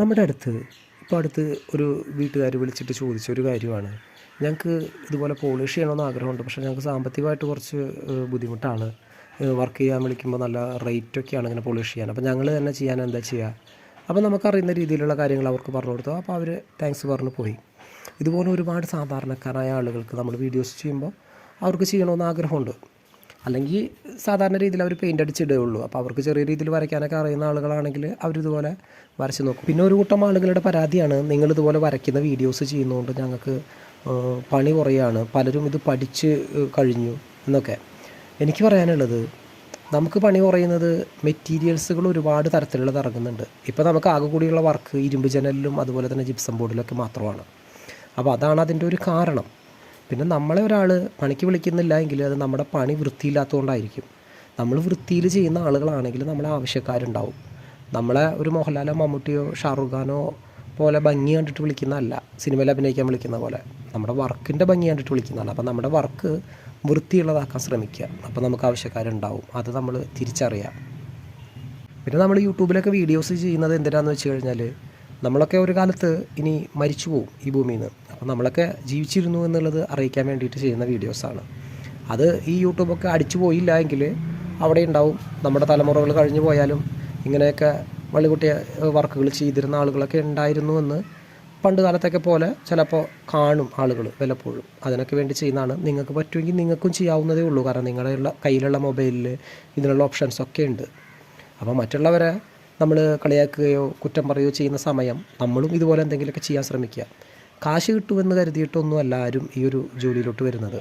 നമ്മുടെ അടുത്ത് ഇപ്പോൾ അടുത്ത് ഒരു വീട്ടുകാർ വിളിച്ചിട്ട് ചോദിച്ച ഒരു കാര്യമാണ്. ഞങ്ങൾക്ക് ഇതുപോലെ പോളിഷ് ചെയ്യണമെന്ന് ആഗ്രഹമുണ്ട്. പക്ഷേ ഞങ്ങൾക്ക് സാമ്പത്തികമായിട്ട് കുറച്ച് ബുദ്ധിമുട്ടാണ്. വർക്ക് ചെയ്യാൻ വിളിക്കുമ്പോൾ നല്ല റേറ്റൊക്കെയാണ് ഇങ്ങനെ പോളിഷ് ചെയ്യാൻ. അപ്പോൾ ഞങ്ങൾ തന്നെ ചെയ്യാൻ എന്താ ചെയ്യുക അപ്പോൾ നമുക്കറിയുന്ന രീതിയിലുള്ള കാര്യങ്ങൾ അവർക്ക് പറഞ്ഞു കൊടുത്തു. അപ്പോൾ അവർ താങ്ക്സ് പറഞ്ഞ് പോയി. ഇതുപോലെ ഒരുപാട് സാധാരണക്കാരായ ആളുകൾക്ക് നമ്മൾ വീഡിയോസ് ചെയ്യുമ്പോൾ അവർക്ക് ചെയ്യണമെന്ന് ആഗ്രഹമുണ്ട്. അല്ലെങ്കിൽ സാധാരണ രീതിയിൽ അവർ പെയിന്റ് അടിച്ചിടുകയുള്ളൂ അപ്പോൾ അവർക്ക് ചെറിയ രീതിയിൽ വരയ്ക്കാനൊക്കെ അറിയുന്ന ആളുകളാണെങ്കിൽ അവരിതുപോലെ വരച്ച് നോക്കും. പിന്നെ ഒരു കൂട്ടം ആളുകളുടെ പരാതിയാണ് നിങ്ങളിതുപോലെ വരയ്ക്കുന്ന വീഡിയോസ് ചെയ്യുന്നതുകൊണ്ട് ഞങ്ങൾക്ക് പണി കുറയാണ്. പലരും ഇത് പഠിച്ച് കഴിഞ്ഞു എന്നൊക്കെ. എനിക്ക് പറയാനുള്ളത് നമുക്ക് പണി കുറയുന്നത് മെറ്റീരിയൽസുകൾ ഒരുപാട് തരത്തിലുള്ളത് ഇറങ്ങുന്നുണ്ട്. ഇപ്പോൾ നമുക്ക് ആകെ കൂടിയുള്ള വർക്ക് ഇരുമ്പ് ജനലിലും അതുപോലെ തന്നെ ജിപ്സം ബോർഡിലൊക്കെ മാത്രമാണ്. അപ്പോൾ അതാണ് അതിന്റെ ഒരു കാരണം. പിന്നെ നമ്മളെ ഒരാൾ പണിക്ക് വിളിക്കുന്നില്ല എങ്കിൽ അത് നമ്മുടെ പണി വൃത്തിയില്ലാത്തതുകൊണ്ടായിരിക്കും. നമ്മൾ വൃത്തിയിൽ ചെയ്യുന്ന ആളുകളാണെങ്കിൽ നമ്മളെ ആവശ്യക്കാരുണ്ടാവും. നമ്മളെ ഒരു മോഹൻലാലോ മമ്മൂട്ടിയോ ഷാറുഖ് ഖാനോ പോലെ ഭംഗി കണ്ടിട്ട് വിളിക്കുന്നതല്ല. സിനിമയിൽ അഭിനയിക്കാൻ വിളിക്കുന്ന പോലെ. നമ്മുടെ വർക്കിന്റെ ഭംഗി കണ്ടിട്ട് വിളിക്കുന്നതാണ് അപ്പോൾ നമ്മുടെ വർക്ക് വൃത്തിയുള്ളതാക്കാൻ ശ്രമിക്കുക. അപ്പോൾ നമുക്ക് ആവശ്യക്കാരുണ്ടാവും. അത് നമ്മൾ തിരിച്ചറിയാം. പിന്നെ നമ്മൾ യൂട്യൂബിലൊക്കെ വീഡിയോസ് ചെയ്യുന്നത് എന്തിനാണെന്ന് വെച്ച് കഴിഞ്ഞാൽ നമ്മളൊക്കെ ഒരു കാലത്ത് ഇനി മരിച്ചു പോകും ഈ ഭൂമിയിൽ നിന്ന്. അപ്പോൾ നമ്മളൊക്കെ ജീവിച്ചിരുന്നു എന്നുള്ളത് അറിയിക്കാൻ വേണ്ടിയിട്ട് ചെയ്യുന്ന വീഡിയോസാണ് അത് ഈ യൂട്യൂബൊക്കെ അടിച്ചു പോയില്ല എങ്കിൽ അവിടെ ഉണ്ടാവും. നമ്മുടെ തലമുറകൾ കഴിഞ്ഞു പോയാലും ഇങ്ങനെയൊക്കെ വള്ളികുട്ടിയ വർക്കുകൾ ചെയ്തിരുന്ന ആളുകളൊക്കെ ഉണ്ടായിരുന്നു എന്ന് പണ്ട് കാലത്തൊക്കെ പോലെ ചിലപ്പോൾ കാണും ആളുകൾ വല്ലപ്പോഴും. അതിനൊക്കെ വേണ്ടി ചെയ്യുന്നതാണ്. നിങ്ങൾക്ക് പറ്റുമെങ്കിൽ നിങ്ങൾക്കും ചെയ്യാവുന്നതേ ഉള്ളൂ. കാരണം നിങ്ങളുടെ കയ്യിലുള്ള മൊബൈലിൽ ഇതിനുള്ള ഓപ്ഷൻസ് ഒക്കെ ഉണ്ട്. അപ്പോൾ മറ്റുള്ളവരെ നമ്മൾ കളിയാക്കുകയോ കുറ്റം പറയുകയോ ചെയ്യുന്ന സമയം നമ്മളും ഇതുപോലെ എന്തെങ്കിലുമൊക്കെ ചെയ്യാൻ ശ്രമിക്കുക. കാശ് കിട്ടുമെന്ന് കരുതിയിട്ടൊന്നും അല്ല ആരും ഈ ഒരു ജോലിയിലോട്ട് വരുന്നത്.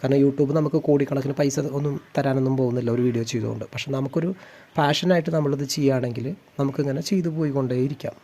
കാരണം യൂട്യൂബ് നമുക്ക് കോടിക്കണക്കിന് പൈസ ഒന്നും തരാനൊന്നും പോകുന്നില്ല ഒരു വീഡിയോ ചെയ്തുകൊണ്ട്. പക്ഷെ നമുക്കൊരു പാഷനായിട്ട് നമ്മളിത് ചെയ്യുകയാണെങ്കിൽ നമുക്കിങ്ങനെ ചെയ്തു പോയിക്കൊണ്ടേയിരിക്കാം.